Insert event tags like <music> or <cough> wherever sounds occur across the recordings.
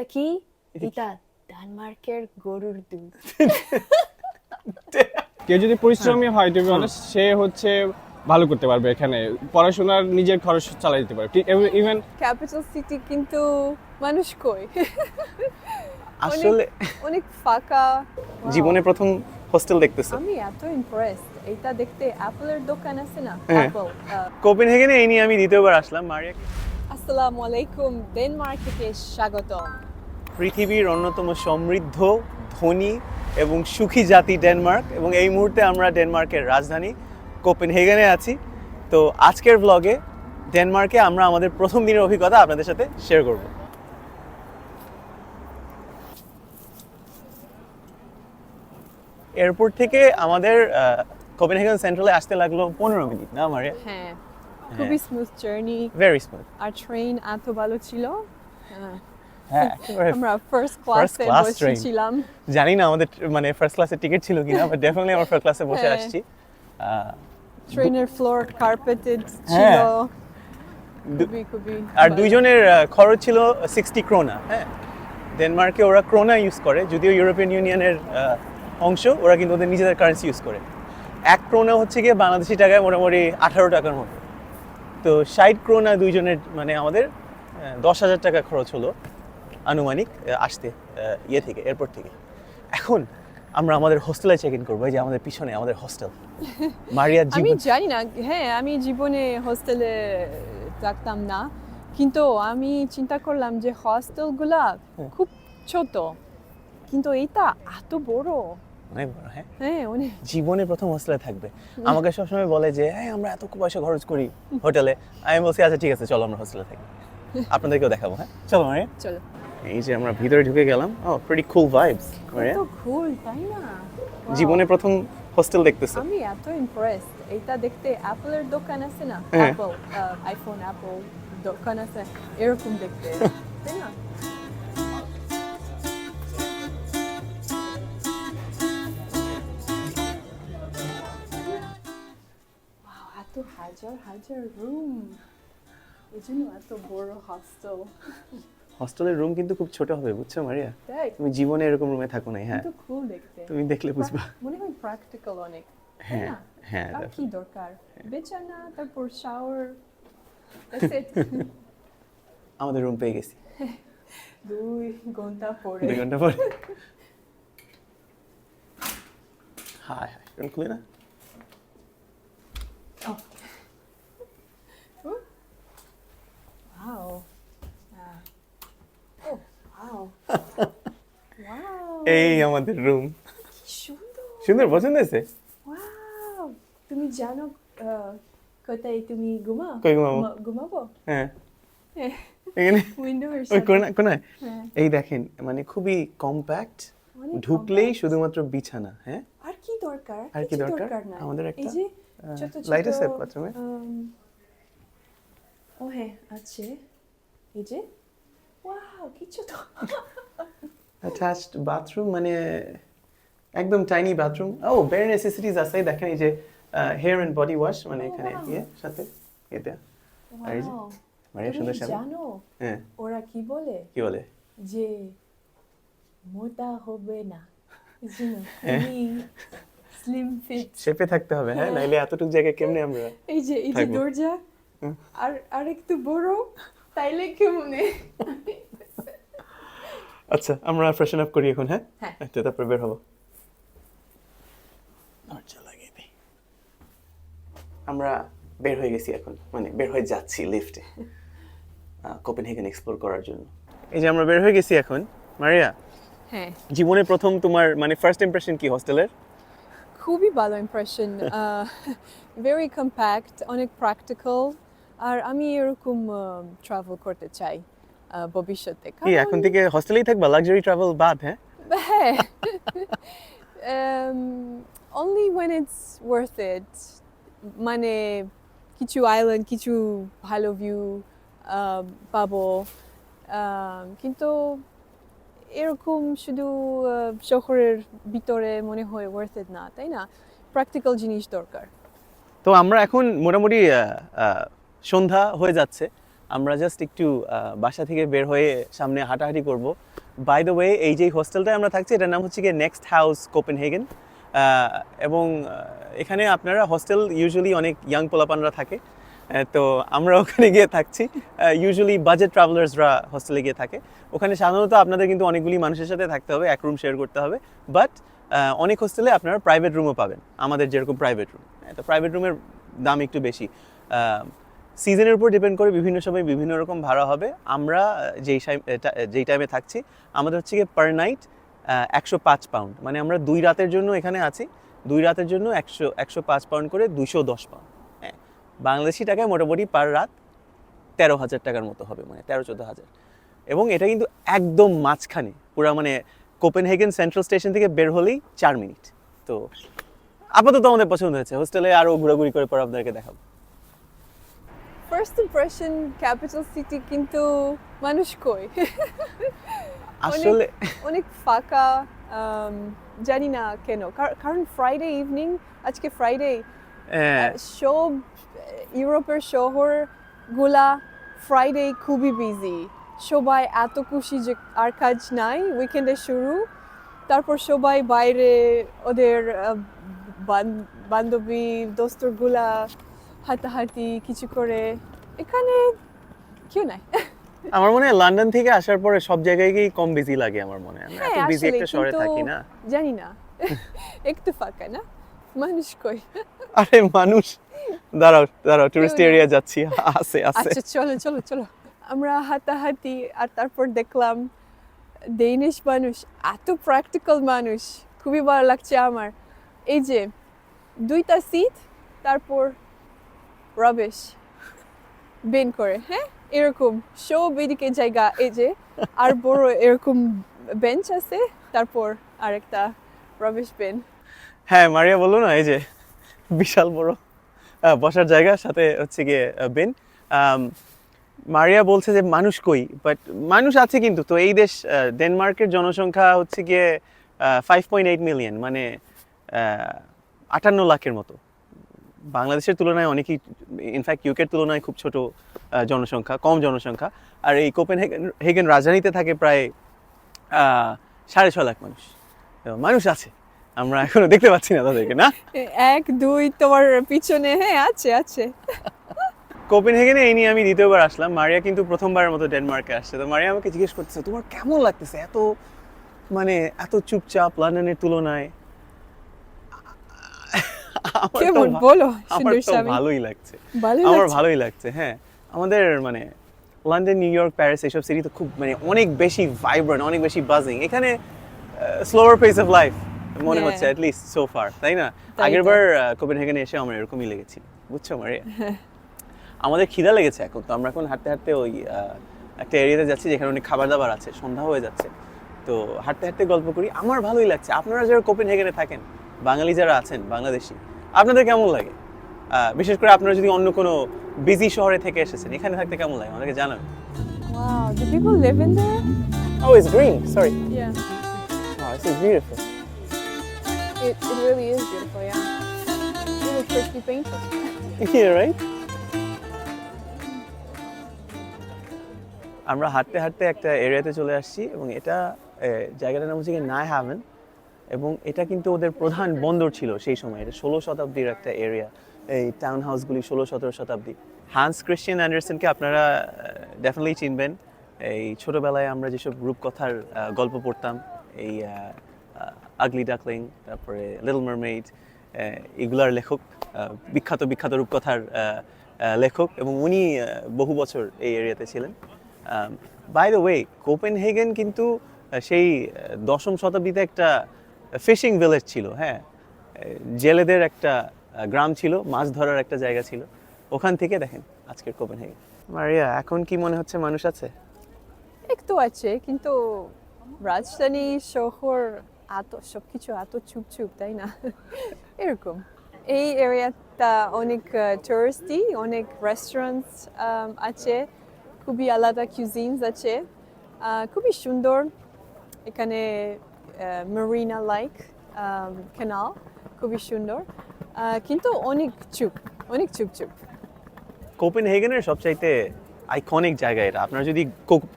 এটা কি এটা ডেনমার্কের গরুর দুধ. কেউ যদি পরিশ্রমী হয়। টু বি অনেস্ট সে হচ্ছে ভালো করতে পারবে এখানে। পড়াশোনার নিজের খরচ চালাই দিতে পারবে। ইভেন ক্যাপিটাল সিটি কিন্তু মানুষ কই? আসলে অনেক ফাঁকা। জীবনে প্রথম হোস্টেল দেখতেছে। আমি এত ইমপ্রেসড এটা দেখতে অ্যাপলের দোকান আছে না? হ্যাঁ। অ্যাপল কোপেনহেগেনে এই নিয়ে আমি দ্বিতীয়বার আসলাম মারিয়া। আসসালামু আলাইকুম ডেনমার্ক থেকে স্বাগতম। পৃথিবীর অন্যতম সমৃদ্ধ ধনী এবং সুখী জাতি ডেনমার্ক এবং এই মুহূর্তে আমরা ডেনমার্কের রাজধানী কোপেন কোপেনহেগেনে আছি। তো আজকের ব্লগে ডেনমার্কে আমরা আমাদের প্রথম দিনের অভিজ্ঞতা আপনাদের সাথে শেয়ার করব। এয়ারপোর্ট থেকে আমাদের কোপেন কোপেনহেগেন সেন্ট্রালে আসতে লাগল পনেরো মিনিট না মারিয়া? হ্যাঁ খুবই স্মুথ জার্নি ভেরি স্মুথ আর ট্রেন এত ভালো ছিল। হ্যাঁ, হ্যাঁ। <laughs> আমরা ফার্স্ট ক্লাসে বসেছিলাম। জানি না আমাদের মানে ফার্স্ট ক্লাসের টিকিট ছিল কিনা বাট ডেফিনেটলি আমরা ফার্স্ট ক্লাসে বসে হ্যাঁ। আসছি। ট্রেনের ফ্লোর কার্পেটেড ছিল। হ্যাঁ। আর দুইজনের খরচ ছিল সিক্সটি ক্রোনা হ্যাঁ। ডেনমার্কে ওরা ক্রোনা ইউজ করে যদিও ইউরোপিয়ান ইউনিয়নের অংশ ওরা কিন্তু ওদের নিজেদের কারেন্সি ইউজ করে। এক ক্রোনা হচ্ছে গিয়ে বাংলাদেশি টাকায় মোটামুটি আঠারো টাকার মতো। তো ষাট ক্রোনা দুইজনের মানে আমাদের দশ হাজার টাকা খরচ হলো। আনুমানিক আসতে ইয়ে থেকে এয়ারপোর্ট থেকে। এখন আমরা আমাদের হোস্টেলে চেক ইন করব যে আমাদের পিছনে আমাদের হোস্টেল। <laughs> মারিয়ার আমি জানি না হ্যাঁ আমি জীবনে হোস্টেলে থাকতাম না। কিন্তু আমি চিন্তা করলাম যে হস্টেলগুলা। খুব ছোট। কিন্তু এটা এত বড়। অনেক বড় হ্যাঁ? হ্যাঁ অনেক। জীবনে প্রথম হোস্টেলে থাকবে। আমাকে সবসময় বলে যে হ্যাঁ আমরা এত পয়সা খরচ করি হোটেলে। আমি বলছি আচ্ছা ঠিক আছে চলো আমরা হোস্টেলে থাকি। <laughs> আপনাদেরকেও দেখাবো হ্যাঁ? চলো মারিয়া। চলো। এই যে আমরা ভিতরে ঢুকে গেলাম ও প্রিটি কুল ভাইবস কত কুল তাই না? জীবনে প্রথম হোস্টেল দেখতেছে? আমি এত ইমপ্রেসড এটা দেখতে অ্যাপলের দোকান আছে না। অ্যাপল আইফোন অ্যাপল দোকান আছে এরকম দেখতে তাই না? এত হাজার হাজার রুম এই জন্য এত বড় হস্টেল হোস্টেলের রুম কিন্তু খুব ছোট হবে বুঝছ মারিয়া? তুমি জীবনে এরকম রুমে থাকো নাই হ্যাঁ। খুব দেখতে। তুমি দেখলে বুঝবা। মনে হয় প্র্যাকটিক্যাল অনেক হ্যাঁ, হ্যাঁ, আর কি দরকার? বিছানা তারপর শাওয়ার <laughs> আমাদের রুম পেয়ে গেছি। <laughs> দুই ঘণ্টা পরে। দুই ঘণ্টা পরে। হাই হাই কোন খুলে না Wow. Yeah. Oh, wow. wow. এই আমাদের রুম সুন্দর। সুন্দর পছন্দ হয়েছে? তুমি জানো কোথায় তুমি ঘুমাও কই ঘুমাবো? ঘুমাবো? হ্যাঁ। এখানে? উইন্ডোর ওই কোনায় কোনায়? হ্যাঁ। এই দেখেন মানে খুবই কম্প্যাক্ট ঢুকলেই শুধুমাত্র বিছানা হ্যাঁ? আর কি দরকার? আর কি দরকার? আমাদের এই একটা, যে ছোট light ছোট, আছে bathroom-এ? ও হ্যাঁ আছে। এই যে? ওয়াও কি ছোট অ্যাটাচড বাথরুম মানে একদম টাইনি বাথরুম ও বের নেসেসিটিস আছে দেখেন এই যে হেয়ার এন্ড বডি ওয়াশ মানে Oh, এখানে. ইয়ে সাথে এটা। আর এই যে. মারিয়া সুন্দর সামনে। জানো হ্যাঁ। ওরা কি বলে? কি বলে? যে মোটা হবে না। <laughs> হ্যাঁ। স্লিম ফিট শেপে থাকতে হবে হ্যাঁ নাইলে এতটুকু জায়গায় কেমনে আমরা এই যে এই যে দরজা। আর আর একটু বড় তাইলে কেমনে? <laughs> আচ্ছা আমরা ফ্রেশন আপ করি এখন হ্যাঁ? হ্যাঁ। একটু তারপরে বের হব। দরজা লাগিয়ে দিই। আমরা বের হয়ে গেছি এখন মানে বের হয়ে যাচ্ছি লিফটে কোপেনহেগেন এক্সপ্লোর করার জন্য। এই যে আমরা বের হয়ে গেছি এখন মারিয়া হ্যাঁ। জীবনে প্রথম তোমার মানে ফার্স্ট ইমপ্রেশন কি হোস্টেলের? খুবই ভালো ইমপ্রেশন ভেরি কম্প্যাক্ট অনেক প্র্যাকটিক্যাল আর আমি এরকম ট্রাভেল করতে চাই। ভবিষ্যতে। কি এখন থেকে হোস্টেলেই থাকবা? লাক্সারি ট্রাভেল বাদ হ্যাঁ? হ্যাঁ। Only when it's worth it মানে কিছু আইল্যান্ড কিছু ভালো ভিউ পাবো। কিন্তু এরকম শুধু শহরের ভিতরে মনে হয় ওয়ার্থ ইট না তাই না? প্র্যাকটিক্যাল জিনিস দরকার। তো আমরা এখন মোটামুটি সন্ধ্যা হয়ে যাচ্ছে। আমরা জাস্ট একটু বাসা থেকে বের হয়ে সামনে হাঁটাহাঁটি করব। বাই দ্য ওয়ে এই যে হোস্টেলটায় আমরা থাকছি, এটার নাম হচ্ছে গিয়ে নেক্সট হাউস কোপেনহেগেন এবং এখানে আপনারা হোস্টেল ইউজুয়ালি অনেক ইয়াং পোলাপানরা থাকে। তো আমরা ওখানে গিয়ে থাকছি। ইউজুয়ালি বাজেট ট্রাভেলার্সরা হোস্টেলে গিয়ে থাকে। ওখানে সাধারণত আপনাদের কিন্তু অনেকগুলি মানুষের সাথে থাকতে হবে, এক রুম শেয়ার করতে হবে। বাট অনেক হোস্টেলে আপনারা প্রাইভেট রুমও পাবেন, আমাদের যেরকম প্রাইভেট রুম তো প্রাইভেট রুমের দাম একটু বেশি। সিজনের উপর ডিপেন্ড করে বিভিন্ন সময় বিভিন্ন রকম ভাড়া হবে। আমরা যেই যেই টাইমে থাকছি, আমাদের হচ্ছে গিয়ে পার নাইট একশো পাঁচ পাউন্ড মানে আমরা দুই রাতের জন্য এখানে আছি। দুই রাতের জন্য একশো একশো পাঁচ পাউন্ড করে দুশো দশ পাউন্ড হ্যাঁ বাংলাদেশি টাকায় মোটামুটি পার রাত তেরো হাজার টাকার মতো হবে মানে তেরো, চোদ্দ হাজার। এবং এটা কিন্তু একদম মাঝখানে, পুরো মানে কোপেনহেগেন সেন্ট্রাল স্টেশন থেকে বের হলেই চার মিনিট। তো আপাতত আমাদের পছন্দ হয়েছে। হোস্টেলে আরও ঘোরাঘুরি করে পর আপনাদেরকে দেখাবো। ফার্স্ট ইমপ্রেশন ক্যাপিটাল সিটি কিন্তু মানুষ কই? আসলে অনেক ফাঁকা জানি না কেন। কার- কারণ ফ্রাইডে ইভিনিং আজকে ফ্রাইডে হ্যাঁ, সব ইউরোপের শহরগুলা ফ্রাইডে খুবই বিজি সবাই এত খুশি যে আর কাজ নাই উইকেন্ডে শুরু। তারপর সবাই বাইরে ওদের বান্ধবী দোস্তরগুলা হাঁটাহাঁটি কিছু করে এখানে কেউ নাই। <laughs> আমার মনে হয় লন্ডন থেকে আসার পরে সব জায়গায় গিয়েই কম বিজি লাগে আমার মনে হয়। এত হ্যাঁ, বিজি একটা শহরে থাকি না। জানি না। <laughs> <laughs> একটু ফাঁকা না? মানুষ কই? আরে মানুষ। দাঁড়াও দাঁড়াও টুরিস্ট এরিয়া যাচ্ছি। আছে আছে। আচ্ছা চলো চলো চলো। আমরা হাঁটাহাঁটি আর তারপর দেখলাম ডেনিশ মানুষ এত প্র্যাকটিক্যাল মানুষ। খুবই ভালো লাগছে আমার। এই যে দুইটা সিট তারপর রবেশ বেন করে হ্যাঁ? এরকম সব এদিকে জায়গা, এই যে, আর বড় এরকম বেঞ্চ আছে, তারপর আরেকটা রবেশ বেন হ্যাঁ মারিয়া বলল না, এই যে, বিশাল বড় বসার জায়গা, সাথে হচ্ছে গিয়ে বেন মারিয়া বলছে যে মানুষ কই? বাট মানুষ আছে কিন্তু, তো এই দেশ ডেনমার্কের জনসংখ্যা হচ্ছে গিয়ে ফাইভ পয়েন্ট এইট মিলিয়ন মানে আটান্ন লাখের মতো। বাংলাদেশের তুলনায় অনেকই ইনফ্যাক্ট ইউকের তুলনায় খুব ছোট জনসংখ্যা কম জনসংখ্যা। আর এই কোপেন হেগেন রাজধানীতে থাকে প্রায় সাড়ে ছ লাখ মানুষ। মানুষ আছে। আমরা এখনও দেখতে পাচ্ছি না তাদেরকে না? এক দুই তোমার পিছনে হ্যাঁ আছে আছে। কোপেন কোপেনহেগেনে এই নিয়ে আমি দ্বিতীয়বার আসলাম। মারিয়া কিন্তু প্রথমবারের মতো ডেনমার্কে আসছে। তো মারিয়া আমাকে জিজ্ঞেস করতেছে তোমার কেমন লাগতেছে? এত মানে এত চুপচাপ লন্ডনের তুলনায়? কেমন বলো আমার তো ভালোই লাগছে। আমার ভালোই লাগছে হ্যাঁ। আমাদের মানে লন্ডন নিউ ইয়র্ক প্যারিস এইসব সিটি তো খুব মানে অনেক বেশি ভাইব্রেন্ট অনেক বেশি বাজিং এখানে স্লোয়ার পেস অফ লাইফ মনে। হচ্ছে অ্যাটলিস্ট সো ফার তাই না? আগের। বার কোপেনহেগেনে এসে আমার এরকমই লেগেছিল বুঝছ মারিয়া? <laughs> আমাদের খিদা লেগেছে এখন তো আমরা এখন হাঁটতে হাঁটতে ওই একটা এরিয়াতে যাচ্ছি যেখানে অনেক খাবার দাবার আছে সন্ধ্যা হয়ে যাচ্ছে। তো হাঁটতে হাঁটতে গল্প করি আমার ভালোই লাগছে। আপনারা যারা কোপেন হেগেনে থাকেন বাঙালি যারা আছেন বাংলাদেশি আপনাদের কেমন লাগে বিশেষ করে আপনারা যদি অন্য কোনো বিজি শহরে থেকে এসেছেন এখানে থাকতে কেমন লাগে আমাদেরকে জানান Wow, do people live in there? Oh, it's green. Sorry. Yeah, Wow, this is beautiful. it, it really is beautiful, yeah. Really crispy painted. yeah, right? আমরা হাঁটতে হাঁটতে একটা এরিয়াতে চলে আসছি এবং এটা জায়গাটার নাম হচ্ছে নাই হ্যাভেন এবং এটা কিন্তু ওদের প্রধান বন্দর ছিল সেই সময়। এটা ষোলো শতাব্দীর একটা এরিয়া এই টাউন হাউসগুলি ষোলো, সতেরো শতাব্দী। হান্স ক্রিশ্চিয়ান অ্যান্ডারসনকে আপনারা ডেফিনেটলি চিনবেন। এই ছোটোবেলায় আমরা যেসব রূপকথার গল্প পড়তাম, এই আগলি ডাকলিং তারপরে লিটল মারমেইড এগুলার লেখক বিখ্যাত বিখ্যাত রূপকথার লেখক এবং উনি বহু বছর এই এরিয়াতে ছিলেন। বাই দ্য ওয়ে কোপেনহেগেন কিন্তু সেই দশম শতাব্দীতে একটা ফিশিং ভিলেজ ছিল হ্যাঁ। জেলেদের একটা গ্রাম ছিল মাছ ধরার একটা জায়গা ছিল। ওখান থেকে দেখেন আজকের কোপেনহেগেন মারিয়া এখন কি মনে হচ্ছে মানুষ আছে? একটু আছে কিন্তু রাজধানী শহর এত সব কিছু এত চুপ চুপ তাই না? এরকম। এই এরিয়াটা অনেক টুরিস্টি অনেক রেস্টুরেন্টস আছে। খুবই আলাদা কিউজিনস আছে। খুবই সুন্দর। এখানে মেরিনা লাইক কেনাল খুবই সুন্দর। কিন্তু অনেক চুপ অনেক চুপ চুপ। কোপেনহেগেনের সবচাইতে আইকনিক জায়গা এটা। আপনারা যদি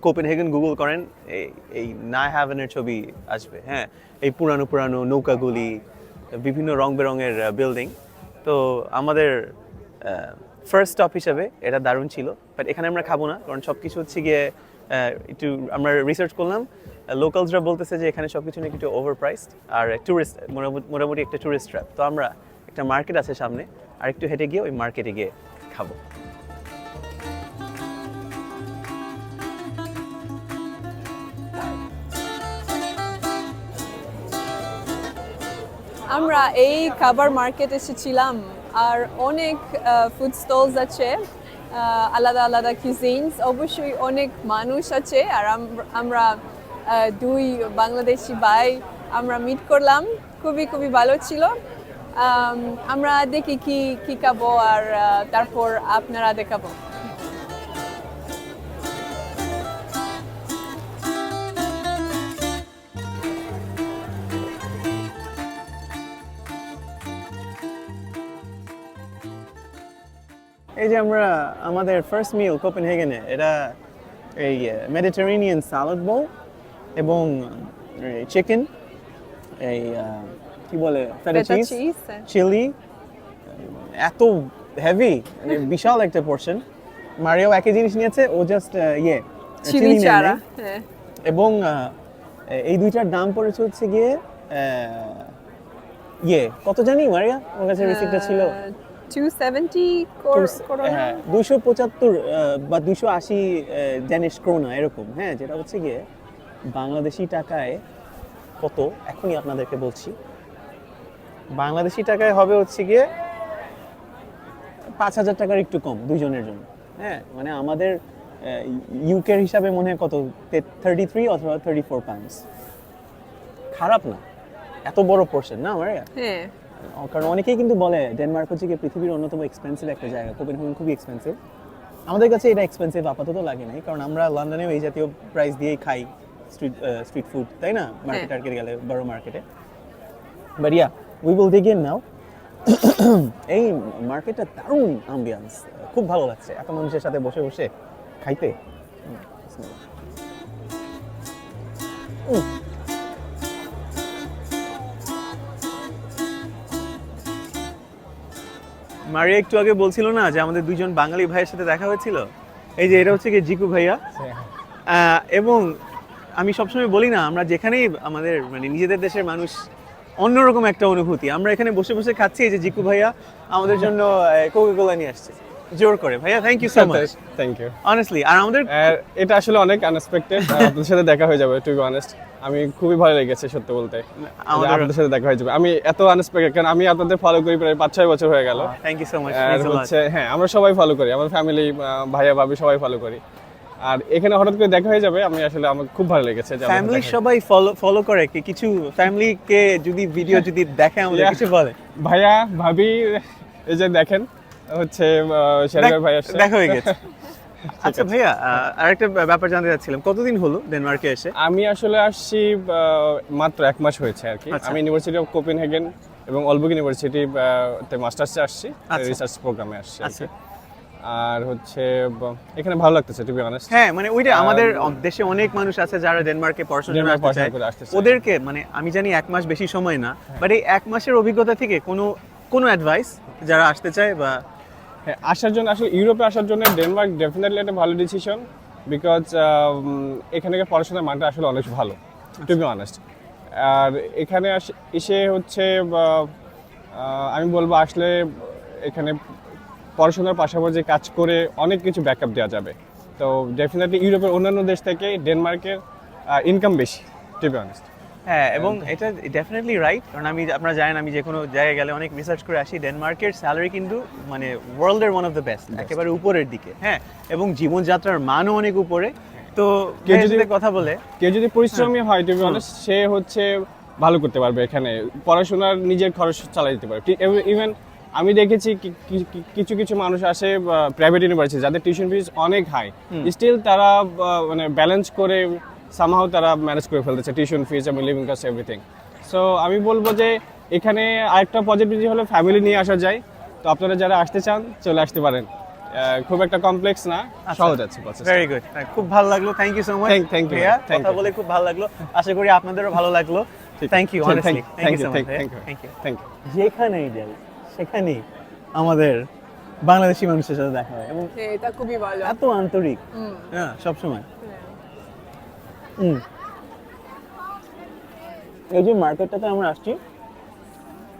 কোপেনহেগেন গুগল করেন, এই- এই না হ্যাভেনের ছবি আসবে হ্যাঁ? এই পুরানো পুরানো নৌকাগুলি, বিভিন্ন রং বেরঙের বিল্ডিং তো আমাদের ফার্স্ট স্টপ হিসেবে এটা দারুণ ছিল। বাট এখানে আমরা খাব না, কারণ সব কিছু হচ্ছে গিয়ে একটু আমরা রিসার্চ করলাম লোকালসরা বলতেছে যে এখানে সব কিছু নাকি একটু ওভার প্রাইসড আর ট্যুরিস্ট মোটামুটি একটা ট্যুরিস্ট ট্র্যাপ তো আমরা একটা মার্কেট আছে সামনে আর একটু হেঁটে গিয়ে ওই মার্কেটে গিয়ে খাব। আমরা এই খাবার মার্কেট এসেছিলাম, আর অনেক ফুড স্টলস আছে। আলাদা আলাদা কিউজিনস অবশ্যই অনেক মানুষ আছে, আর আম- আমরা দুই বাংলাদেশি ভাই আমরা মিট করলাম। খুবই খুবই ভালো ছিল। আমরা দেখি কি কি খাব, আর তারপর আপনারা দেখাবো। এই যে আমরা আমাদের ফার্স্ট মিল কোপেনহেগেনে এটা এই মেডিটেরেনিয়ান সালাদ বোল এবং চিকেন এই কি বলে ফেটা চিজ। চিলি এত হেভি মানে বিশাল একটা পোর্শন মারিও একই জিনিস নিয়েছে ও জাস্ট ইয়ে চিলি চারা হ্যাঁ। এবং এই দুইটার দাম পড়েছে হচ্ছে গিয়ে ইয়ে কত জানি মারিয়া? ওর কাছে রিসিপ্টটা ছিল। টু সেভেন্টি হ্যাঁ দুইশো পঁচাত্তর বা দুইশো আশি ড্যানিশ ক্রোনা এরকম হ্যাঁ যেটা হচ্ছে গিয়ে বাংলাদেশি টাকায় কত? এখনই আপনাদেরকে বলছি। বাংলাদেশি টাকায় হবে হচ্ছে গিয়ে পাঁচ হাজার টাকার একটু কম দুইজনের জন্য হ্যাঁ মানে আমাদের ইউকের হিসাবে মনে হয় কত? থার্টি থ্রি অথবা থার্টি ফোর পাউন্ডস খারাপ না এত বড় পোর্শন না আমার? হ্যাঁ। কারণ অনেকেই কিন্তু বলে ডেনমার্ক হচ্ছে কি পৃথিবীর অন্যতম এক্সপেন্সিভ একটা জায়গা। কোপেনহেগেন খুবই এক্সপেন্সিভ আমাদের কাছে এটা এক্সপেন্সিভ আপাতত লাগে নাই কারণ আমরা লন্ডনেও এই জাতীয় প্রাইস দিয়েই খাই স্ট্রিট স্ট্রিট ফুড তাই না? মার্কেট টার্কেট গেলে বড় মার্কেটে বাট ইয়া উই বলতে গিয়ে নাও এই মার্কেটটা দারুণ আম্বিয়ান্স খুব ভালো লাগছে। এত মানুষের সাথে বসে বসে খাইতে। হুম, মারিয়া একটু আগে বলছিল না যে আমাদের দুইজন বাঙালি ভাইয়ের সাথে দেখা হয়েছিল? এই যে এটা হচ্ছে কি জিকু ভাইয়া। এবং আমি সবসময় বলি না আমরা যেখানেই আমাদের মানে নিজেদের দেশের মানুষ অন্যরকম একটা অনুভূতি। আমরা এখানে বসে বসে খাচ্ছি এই যে জিকু ভাইয়া আমাদের জন্য কোকা কোলা নিয়ে আসছে। জোর করে। ভাইয়া thank you so much thank you honestly আর আমাদের এটা আসলে অনেক আনএক্সপেক্টেড আপনাদের সাথে দেখা হয়ে যাবে টু বি অনেস্ট আমি খুবই ভালো লেগেছে সত্যি বলতে। আমাদের- আপনাদের সাথে দেখা হয়ে যাবে। আমি এত আনএক্সপেক্টেড কারণ আমি আপনাদের ফলো করি প্রায় পাঁচ ছয় বছর হয়ে গেল। থ্যাংক ইউ সো মাচ আর হচ্ছে হ্যাঁ আমরা সবাই ফলো করি আমার ফ্যামিলি ভাইয়া ভাবি সবাই ফলো করি। আর এখানে হঠাৎ করে দেখা হয়ে যাবে আমি আসলে আমার খুব ভালো লেগেছে যে ফ্যামিলি সবাই ফলো ফলো করে কি কিছু ফ্যামিলি কে যদি ভিডিও যদি দেখে আমাদের কিছু বলে। ভাইয়া ভাবি এই যে দেখেন হচ্ছে শেরগার ভাই আসছে। দেখা হয়ে গেছে। <laughs> আচ্ছা ভাইয়া আরেকটা ব্যাপার জানতে চাচ্ছিলাম। কতদিন হলো ডেনমার্কে এসে? আমি আসলে আসছি মাত্র এক মাস হয়েছে আর কি। আচ্ছা। আমি ইউনিভার্সিটি অফ কোপেনহেগেন এবং অলবুক ইউনিভার্সিটি তে মাস্টার্সে আসছি আচ্ছা। রিসার্চ প্রোগ্রামে আসছি আর আচ্ছা। আর হচ্ছে এখানে ভালো লাগতেছে টু বি অনেস্ট হ্যাঁ মানে ওইটা আমাদের দেশে অনেক মানুষ আছে যারা ডেনমার্কে পড়াশোনা করতে চায়। ওদেরকে মানে আমি জানি এক মাস বেশি সময় না বাট এই এক মাসের অভিজ্ঞতা থেকে কোনো কোনো অ্যাডভাইস যারা আসতে চায় বা হ্যাঁ আসার জন্য আসলে ইউরোপে আসার জন্য ডেনমার্ক ডেফিনেটলি একটা ভালো ডিসিশন বিকজ এখানকার পড়াশোনার মানটা আসলে অনেক ভালো টু বি অনেস্ট আর এখানে এসে হচ্ছে আমি বলব আসলে এখানে পড়াশোনার পাশাপাশি কাজ করে অনেক কিছু ব্যাকআপ দেওয়া যাবে। তো ডেফিনেটলি ইউরোপের অন্যান্য দেশ থেকে ডেনমার্কের ইনকাম বেশি টু বি অনেস্ট হ্যাঁ এবং এটা ডেফিনেটলি রাইট কারণ আমি আপনারা জানেন আমি যে কোনো জায়গায় গেলে অনেক রিসার্চ করে আসি। ডেনমার্কের স্যালারি কিন্তু মানে ওয়ার্ল্ডের ওয়ান অফ দ্য বেস্ট একেবারে উপরের দিকে। হ্যাঁ এবং জীবনযাত্রার মানও অনেক উপরে। তো কেউ যদি- কথা বলে। কেউ যদি পরিশ্রমী হয়। টু বি অনেস্ট সে হচ্ছে ভালো করতে পারবে এখানে। পড়াশোনার নিজের খরচ চালাই দিতে পারে ইভেন আমি দেখেছি কিছু কিছু মানুষ আসে প্রাইভেট ইউনিভার্সিটি যাদের টিউশন ফিস অনেক হাই স্টিল তারা মানে ব্যালেন্স করে সামহাও তারা ম্যানেজ করে ফেলতেছে টিউশন ফিস এবং লিভিং কস্ট এভরিথিং সো আমি বলব যে এখানে আরেকটা পজিটিভিটি হলো ফ্যামিলি নিয়ে আসা যায়। তো আপনারা যারা আসতে চান চলে আসতে পারেন। খুব একটা কমপ্লেক্স না সহজ আছে প্রসেস ভেরি গুড খুব ভালো লাগল। Thank you so much thank you, কথা বলে খুব ভালো লাগল। আশা করি আপনাদেরও ভালো লাগল। Thank you honestly thank you. Thank you thank you যেখানেই যাই সেখানেই আমাদের বাংলাদেশি মানুষের সাথে দেখা হয়। এবং হ্যাঁ এটা খুবই ভালো। এত আন্তরিক। হ্যাঁ সবসময়। হ্যাঁ। হুম। এই যে মার্কেটটাতে আমরা আসছি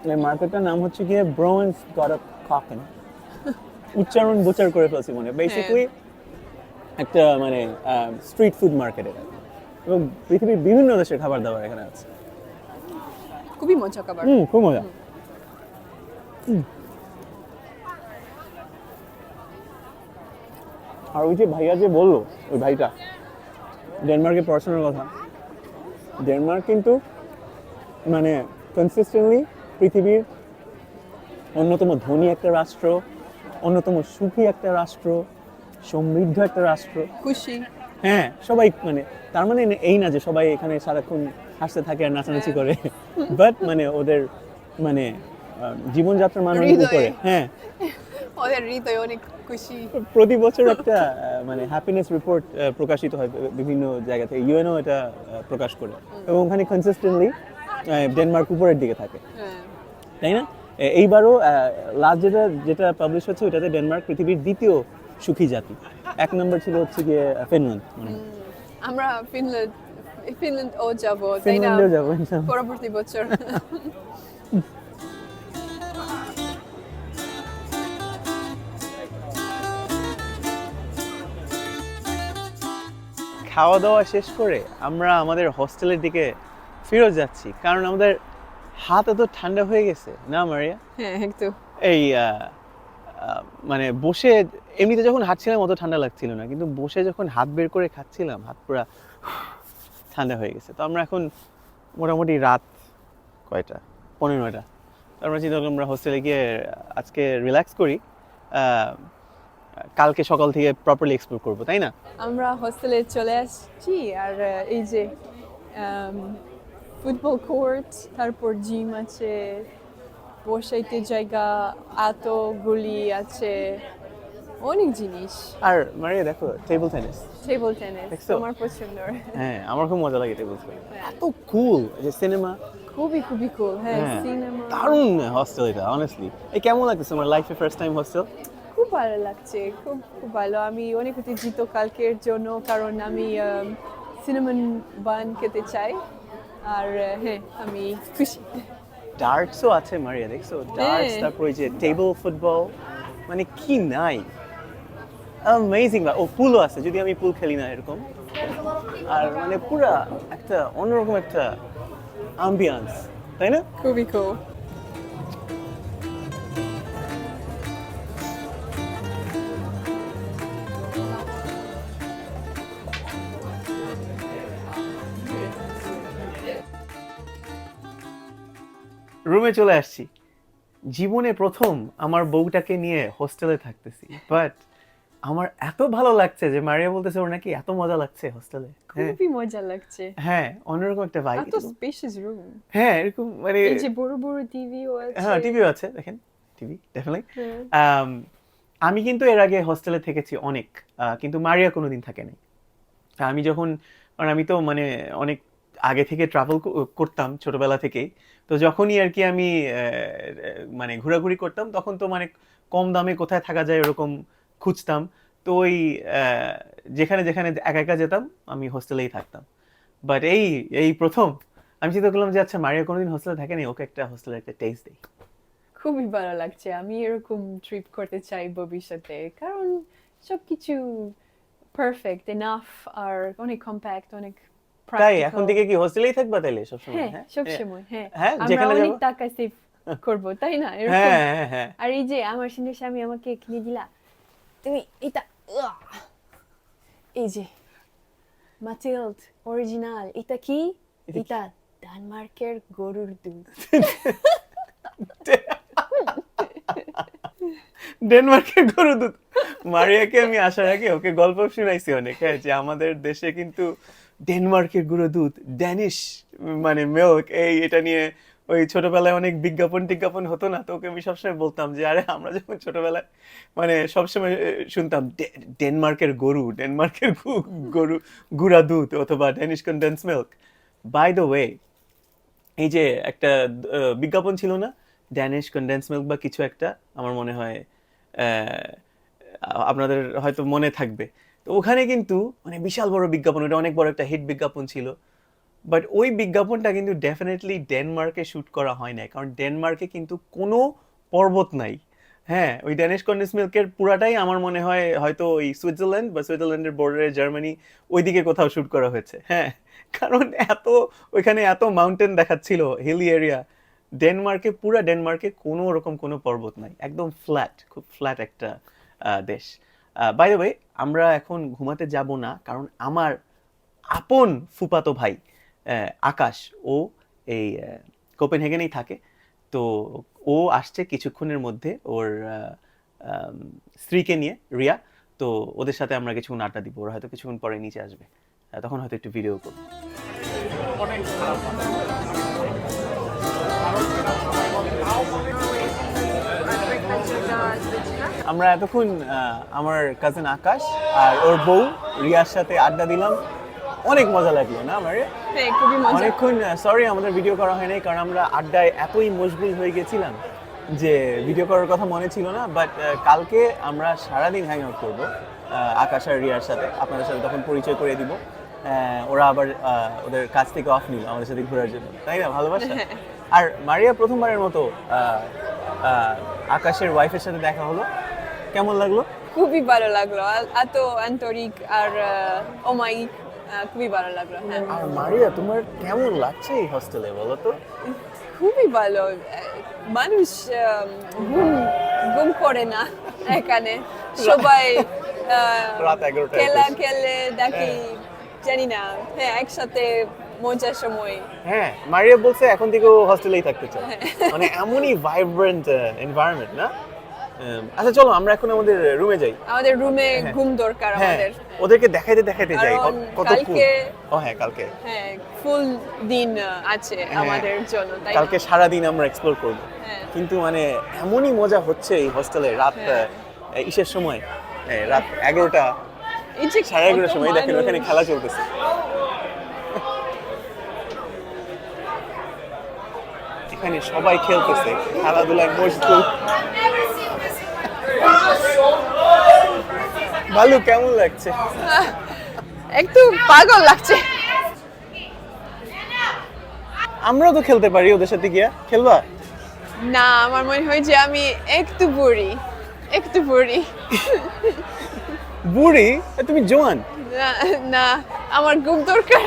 এই মার্কেটটার নাম হচ্ছে গিয়ে ব্রোয়েন্স গড ককেন উচ্চারণ গোচার করে ফেলছি মনে বেসিক্যালি একটা মানে স্ট্রিট ফুড মার্কেট এটা এবং পৃথিবীর বিভিন্ন দেশের খাবার দাবার এখানে আছে। খুবই মজা খাবার। হুম খুব মজা। আর ওই যে ভাইয়া যে বলল ওই ভাইটা ডেনমার্কে পড়াশোনার কথা। ডেনমার্ক কিন্তু মানে কনসিস্টেন্টলি পৃথিবীর অন্যতম ধনী একটা রাষ্ট্র অন্যতম সুখী একটা রাষ্ট্র সমৃদ্ধ একটা রাষ্ট্র। খুশি। হ্যাঁ সবাই মানে তার মানে এই না যে সবাই এখানে সারাক্ষণ হাসতে থাকে আর নাচানাচি করে। বাট মানে ওদের মানে জীবনযাত্রার মান অনেক। উপরে। হ্যাঁ। ওদের হৃদয় অনেক প্রতি বছর একটা মানে হ্যাপিনেস রিপোর্ট প্রকাশিত হয় বিভিন্ন জায়গা থেকে। ইউএনও এটা প্রকাশ করে। এবং ওখানে কনসিস্টেন্টলি ডেনমার্ক উপরের দিকে থাকে। হ্যাঁ। তাই না? এইবারও লাস্ট যেটা যেটা পাবলিশ হচ্ছে ওটাতে ডেনমার্ক পৃথিবীর দ্বিতীয় সুখী জাতি। এক নম্বর ছিল হচ্ছে গিয়ে ফিনল্যান্ড মানে। আমরা ফিনল্যান্ড ফিনল্যান্ড ও যাব তাই না। পরবর্তী বছর। <laughs> খাওয়া দাওয়া শেষ করে আমরা আমাদের হোস্টেলের দিকে ফিরে যাচ্ছি। কারণ আমাদের হাত এত ঠান্ডা হয়ে গেছে না মারিয়া? হ্যাঁ একটু এই মানে বসে এমনিতে যখন হাঁটছিলাম অত ঠান্ডা লাগছিল না কিন্তু বসে যখন হাত বের করে খাচ্ছিলাম হাত পুরা ঠান্ডা হয়ে গেছে। তো আমরা এখন মোটামুটি রাত কয়টা? পনেরোটা তো আমরা চিন্তা করলাম আমরা হোস্টেলে গিয়ে আজকে রিল্যাক্স করি। কালকে সকাল থেকে প্রপারলি এক্সপ্লোর করব তাই না? আমরা হোস্টেলে চলে আসছি আর এই যে ফুটবল কোর্ট তারপর জিম আছে বসাইতে জায়গা গুলি আছে অনেক জিনিস। আর মারিয়া দেখো টেবিল টেনিস টেবিল টেনিস? আমার পছন্দ। হ্যাঁ আমার খুব মজা লাগে টেবিল টেনিস এত কুল যে সিনেমা খুবই খুবই কুল হ্যাঁ হ্যাঁ সিনেমা দারুণ হস্টেল এটা অনেস্টলি এই কেমন লাগছে আমার লাইফে ফার্স্ট টাইম হস্টেল খুব ভালো লাগছে খুব খুব ভালো। আমি অনেক উত্তেজিত কালকের জন্য কারণ আমি সিনেমন বান খেতে চাই। আর হ্যাঁ আমি খুশি। ডার্টসও আছে মারিয়া দেখছ? ডার্টস হ্যাঁ। তারপর ওই যে টেবিল ফুটবল মানে কি নাই? অ্যামেজিং ও পুলও আছে যদি আমি পুল খেলি না এরকম। আর মানে পুরা একটা অন্যরকম একটা আম্বিয়ান্স তাই না? খুবই কুল রুমে চলে আসছি। জীবনে প্রথম আমার বউটাকে নিয়ে হোস্টেলে থাকতেছি। বাট আমার এত ভালো লাগছে যে মারিয়া বলতেছে ওর নাকি এত মজা লাগছে হোস্টেলে হ্যাঁ। খুবই মজা লাগছে। হ্যাঁ অন্যরকম একটা ভাই এত স্পেশিয়াস রুম হ্যাঁ এরকম মানে এই যে বড় বড় টিভিও আছে। হ্যাঁ টিভিও আছে দেখেন। টিভি ডেফিনেটলি হ্যাঁ। আমি কিন্তু এর আগে হোস্টেলে থেকেছি অনেক। কিন্তু মারিয়া কোনোদিন থাকে নাই তা আমি যখন কারণ আমি তো মানে অনেক আগে থেকে ট্রাভেল করতাম ছোটবেলা থেকেই। তো যখনই আর কি আমি মানে ঘোরাঘুরি করতাম, তখন তো মানে কম দামে কোথায় থাকা যায় এরকম খুঁজতাম। তো ওই যেখানে যেখানে একা একা যেতাম, আমি হোস্টেলেই থাকতাম। বাট এই এই প্রথম, আমি চিন্তা করলাম যে আচ্ছা মারিয়া কোনোদিন হোস্টেলে থাকেনি ওকে একটা হোস্টেলের একটা টেস্ট দিই। খুবই ভালো লাগছে। আমি এরকম ট্রিপ করতে চাই ভবিষ্যতে। কারণ সবকিছু পারফেক্ট এনাফ আর অনেক কম্প্যাক্ট অনেক তাই? এখন থেকে কি হোস্টেলেই থাকবা তাইলে সবসময়? হ্যাঁ সবসময় হ্যাঁ। হ্যাঁ, আমরা যেখানে অনেক টাকা সেভ করব তাই না? হ্যাঁ হ্যাঁ হ্যাঁ আর এই যে আমার সুন্দর স্বামী আমাকে কিনে দিলা তুমি এটা এই যে মাটিল্ড অরিজিনাল এটা কি? এটা? ডেনমার্কের গরুর দুধ। ডেনমার্কের গরু দুধ। মারিয়াকে আমি আসার আগে ওকে গল্প শুনাইছি অনেক হ্যাঁ যে আমাদের দেশে কিন্তু ডেনমার্কের গুঁড়ো দুধ ড্যানিশ মানে মিল্ক এই এটা নিয়ে ওই ছোটবেলায় অনেক বিজ্ঞাপন টিজ্ঞাপন হতো না, তো ওকে আমি সবসময় বলতাম যে, আরে, আমরা যখন ছোটবেলায় মানে সবসময় শুনতাম ডেনমার্কের গরু ডেনমার্কের গরু, গুঁড়া দুধ অথবা Danish condense milk by the way এই যে একটা বিজ্ঞাপন ছিল না ড্যানিশ কনডেন্স মিল্ক বা কিছু একটা, আমার মনে হয় আপনাদের হয়তো মনে থাকবে। তো ওখানে কিন্তু মানে বিশাল বড় বিজ্ঞাপন, ওটা অনেক বড় একটা হিট বিজ্ঞাপন ছিল। বাট ওই বিজ্ঞাপনটা কিন্তু ডেফিনেটলি ডেনমার্কে শ্যুট করা হয় না কারণ ডেনমার্কে কিন্তু কোনো পর্বত নাই। হ্যাঁ ওই ড্যানিশ কন্ডেন্স মিল্কের পুরাটাই আমার মনে হয় হয়তো ওই সুইজারল্যান্ড বা সুইজারল্যান্ডের বর্ডারে জার্মানি ওইদিকে কোথাও শ্যুট করা হয়েছে। হ্যাঁ কারণ এত, ওইখানে এত মাউন্টেন দেখাচ্ছিল হিলি এরিয়া ডেনমার্কে পুরা ডেনমার্কে কোনো রকম কোনো পর্বত নাই। একদম ফ্ল্যাট খুব ফ্ল্যাট একটা দেশ। বাই দ্য ওয়ে আমরা এখন ঘুমাতে যাব না, কারণ আমার আপন ফুপাতো ভাই আকাশ, ও এই কোপেনহেগেনেই থাকে। তো ও আসছে কিছুক্ষণের মধ্যে ওর স্ত্রীকে নিয়ে, রিয়া। তো ওদের সাথে আমরা কিছুক্ষণ আড্ডা দিব, ওরা হয়তো কিছুক্ষণ পরে নিচে আসবে। তখন হয়তো একটু ভিডিও করব। আমরা এতক্ষণ আমার কাজিন আকাশ আর ওর বউ রিয়ার সাথে আড্ডা দিলাম। অনেক মজা লাগল না আমার? হ্যাঁ অনেকক্ষণ সরি আমাদের ভিডিও করা হয় নাই কারণ আমরা আড্ডায় এতই মশগুল হয়ে গেছিলাম যে ভিডিও করার কথা মনে ছিল না বাট কালকে আমরা সারাদিন হ্যাং আউট করব আকাশ আর রিয়ার সাথে। আপনাদের সাথে তখন পরিচয় করে দিব। ওরা আবার ওদের কাছ থেকে অফ নিল আমাদের সাথে ঘোরার জন্য। তাই না ভালোবাসা? আর মারিয়া প্রথমবারের মতো আকাশের ওয়াইফের সাথে দেখা হলো। কেমন লাগল? খুবই ভালো লাগল। এত আন্তরিক আর অমায়িক খুবই ভালো লাগল হ্যাঁ। আর মারিয়া তোমার কেমন লাগছে এই হস্টেলে বলো তো? খুবই ভালো। মানুষ ঘুম ঘুম করে না এখানে। সবাই রাত 11টায় খেলা খেলে দেখি জানি না হ্যাঁ একসাথে মজার সময়। হ্যাঁ মারিয়া বলছে এখন থেকে হস্টেলেই থাকতে চায়। মানে এমনই ভাইব্রেন্ট এনভায়রনমেন্ট না? আচ্ছা চলো আমরা এখন আমাদের রুমে যাই। আমাদের রুমে হ্যাঁ। ঘুম দরকার হ্যাঁ আমাদের। ওদেরকে দেখাইতে দেখাইতে যাই কত- ও হ্যাঁ কালকে। হ্যাঁ ফুল দিন আছে আমাদের জন্য তাই কালকে সারা দিন আমরা এক্সপ্লোর করব। হ্যাঁ। কিন্তু মানে এমনই মজা হচ্ছে এই হোস্টেলে রাত হ্যাঁ। ইসের সময়। রাত এগারোটা সাড়ে এগারোটার সময় দেখেন ওখানে খেলা চলতেছে। এখানে সবাই খেলতেছে খেলাধুলায় মজদুর ভালো কেমন লাগছে? একটু পাগল লাগছে। আমরাও তো খেলতে পারি ওদের সাথে গিয়া। খেলবা? না আমার মনে হয় যে আমি একটু বুড়ি। একটু বুড়ি। বুড়ি? তুমি জোয়ান। না না আমার ঘুম দরকার।